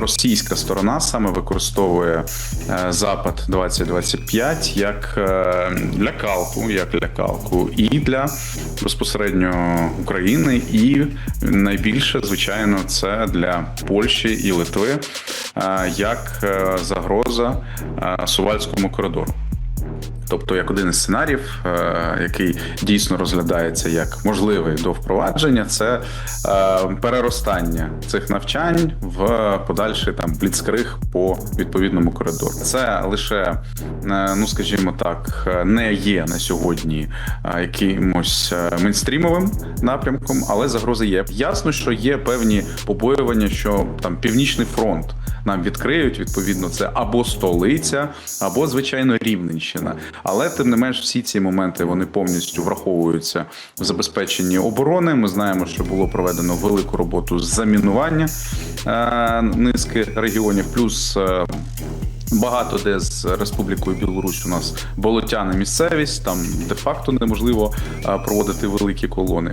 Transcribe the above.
російська сторона саме використовує е, запад 2025 як е, лякалку, як лякалку, і для безпосередньо України, і найбільше, звичайно, це для Польщі і Литви е, як загроза Сувальському коридору. Тобто, як один із сценаріїв, е, який дійсно розглядається як можливий до впровадження, це е, переростання цих навчань в подальший там бліцкриг по відповідному коридору. Це лише, е, ну скажімо так, не є на сьогодні якимось мейнстрімовим напрямком, але загрози є. Ясно, що є певні побоювання, що там північний фронт нам відкриють. Відповідно, це або столиця, або звичайно Рівненщина. Але тим не менш, всі ці моменти вони повністю враховуються в забезпеченні оборони. Ми знаємо, що було проведено велику роботу з замінування е, низки регіонів, плюс. е, Багато де з Республікою Білорусь у нас болотяна місцевість, там де-факто неможливо е, проводити великі колони.